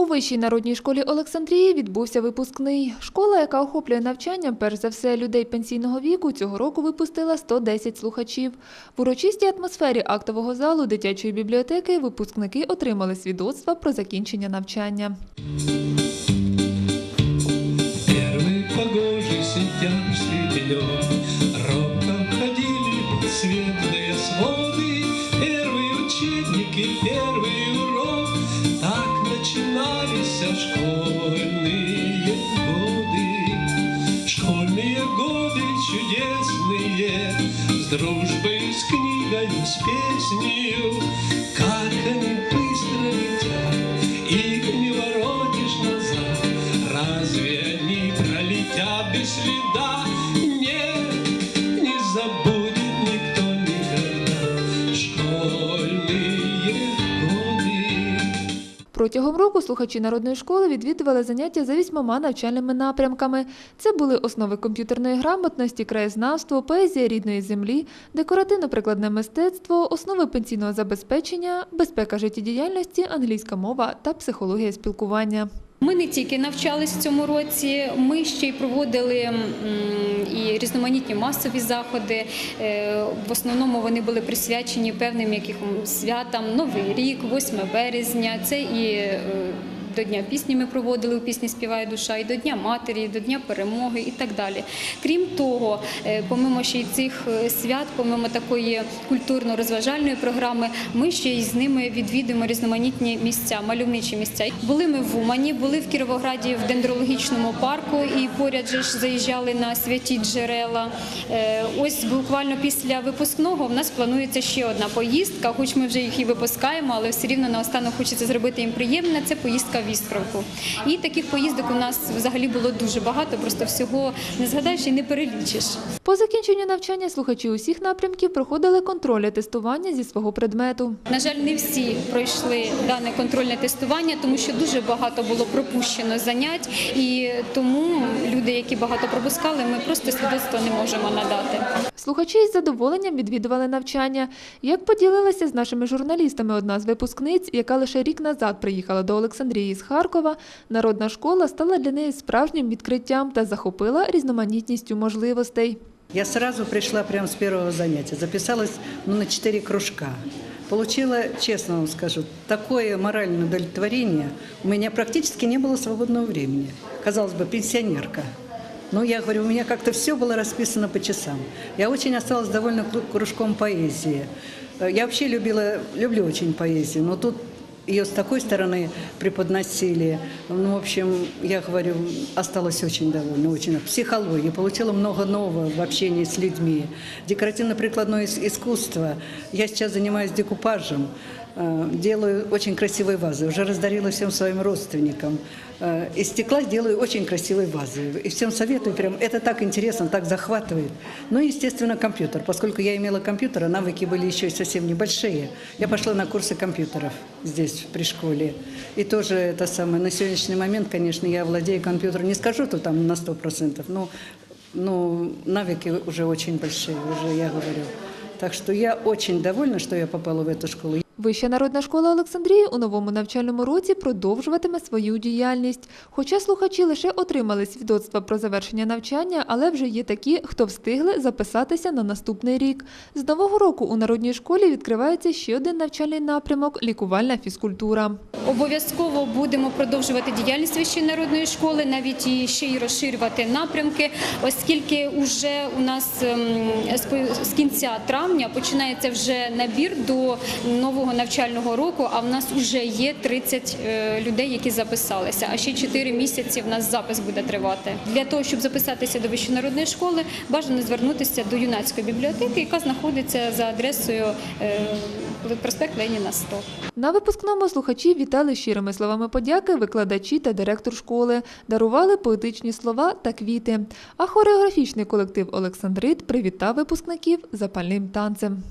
У вищій народній школі Олександрії відбувся випускний. Школа, яка охоплює навчанням, перш за все, людей пенсійного віку, цього року випустила 110 слухачів. В урочистій атмосфері актового залу дитячої бібліотеки випускники отримали свідоцтва про закінчення навчання. Первый погожий сентябрьский школьные годы. Школьные годы чудесные С дружбой, с книгой, с песнею. Как они быстро летят Их не воротишь назад. Разве они пролетят без следа? Нет, не забудет Протягом року слухачі народної школи відвідували заняття за вісьмома навчальними напрямками. Це були основи комп'ютерної грамотності, краєзнавство, поезія рідної землі, декоративно-прикладне мистецтво, основи пенсійного забезпечення, безпека життєдіяльності, англійська мова та психологія спілкування. Ми не тільки навчались в цьому році, ми ще й проводили і різноманітні масові заходи. Е, В основному вони були присвячені певним якихось святам. Новий рік, 8 березня. Це і е, до Дня пісні ми проводили у пісні Співає душа, і до Дня матері, і до Дня перемоги, і так далі. Крім того, е, помимо ще й цих е, свят, помимо такої культурно-розважальної програми, ми ще й з ними відвідуємо різноманітні місця, мальовничі місця. Були ми в Умані, були в Кіровограді в дендрологічному парку, і поряд же ж заїжджали на святі джерела. Е, Ось буквально після випускного в нас планується ще одна поїздка, хоч ми вже їх і випускаємо, але все рівно наостанок хочеться зробити їм приємне. Це поїздка в Істровку. І таких поїздок у нас взагалі було дуже багато, просто всього не згадаєш і не перелічиш. По закінченню навчання слухачі усіх напрямків проходили контроль тестування зі свого предмету. На жаль, не всі пройшли дане контрольне тестування, тому що дуже багато було пропущено занять, і тому люди, які багато пропускали, ми просто свідоцтво не можемо надати. Слухачі із задоволенням відвідували навчання. Як поділилася з нашими журналістами одна з випускниць, яка лише рік назад приїхала до Олександрії з Харкова, народна школа стала для неї справжнім відкриттям та захопила різноманітністю можливостей. Я сразу пришла прямо с первого занятия, записалась ну, на четыре кружка. Получила, честно вам скажу, такое моральное удовлетворение. У меня практически не было свободного времени. Казалось бы, пенсионерка. Но я говорю, у меня как-то все было расписано по часам. Я очень осталась довольна кру- кружком поэзии. Э, Я вообще любила, люблю очень поэзию, но тут ее с такой стороны преподносили. Ну, в общем, я говорю, осталась очень довольна, очень. Психология, получила много нового в общении с людьми. Декоративно-прикладное искусство. Я сейчас занимаюсь декупажем, делаю очень красивые вазы. Уже раздарила всем своим родственникам. Э, Из стекла делаю очень красивые вазы. И всем советую, прям это так интересно, так захватывает. Ну и, естественно, компьютер. Поскольку я имела компьютер, а навыки были еще совсем небольшие, я пошла на курсы компьютеров здесь, при школе. И тоже это самое, на сегодняшний момент, конечно, я владею компьютером. Не скажу, что там на 100%, но ну, навыки уже очень большие, уже я говорю. Так что я очень довольна, что я попала в эту школу. Вища народна школа Олександрії у новому навчальному році продовжуватиме свою діяльність. Хоча слухачі лише отримали свідоцтва про завершення навчання, але вже є такі, хто встигли записатися на наступний рік. З нового року у народній школі відкривається ще один навчальний напрямок лікувальна фізкультура. Обов'язково будемо продовжувати діяльність вищої народної школи, навіть і ще й розширювати напрямки, оскільки вже у нас ем, з кінця травня починається вже набір до нового навчального року. А в нас вже є 30 е, людей, які записалися. А ще 4 місяці в нас запис буде тривати. Для того щоб записатися до вищої народної школи, бажано звернутися до юнацької бібліотеки, яка знаходиться за адресою е, проспект Леніна 100. На випускному слухачі вітали щирими словами подяки викладачі та директор школи, дарували поетичні слова та квіти. А хореографічний колектив Олександрит привітав випускників запальним танцем.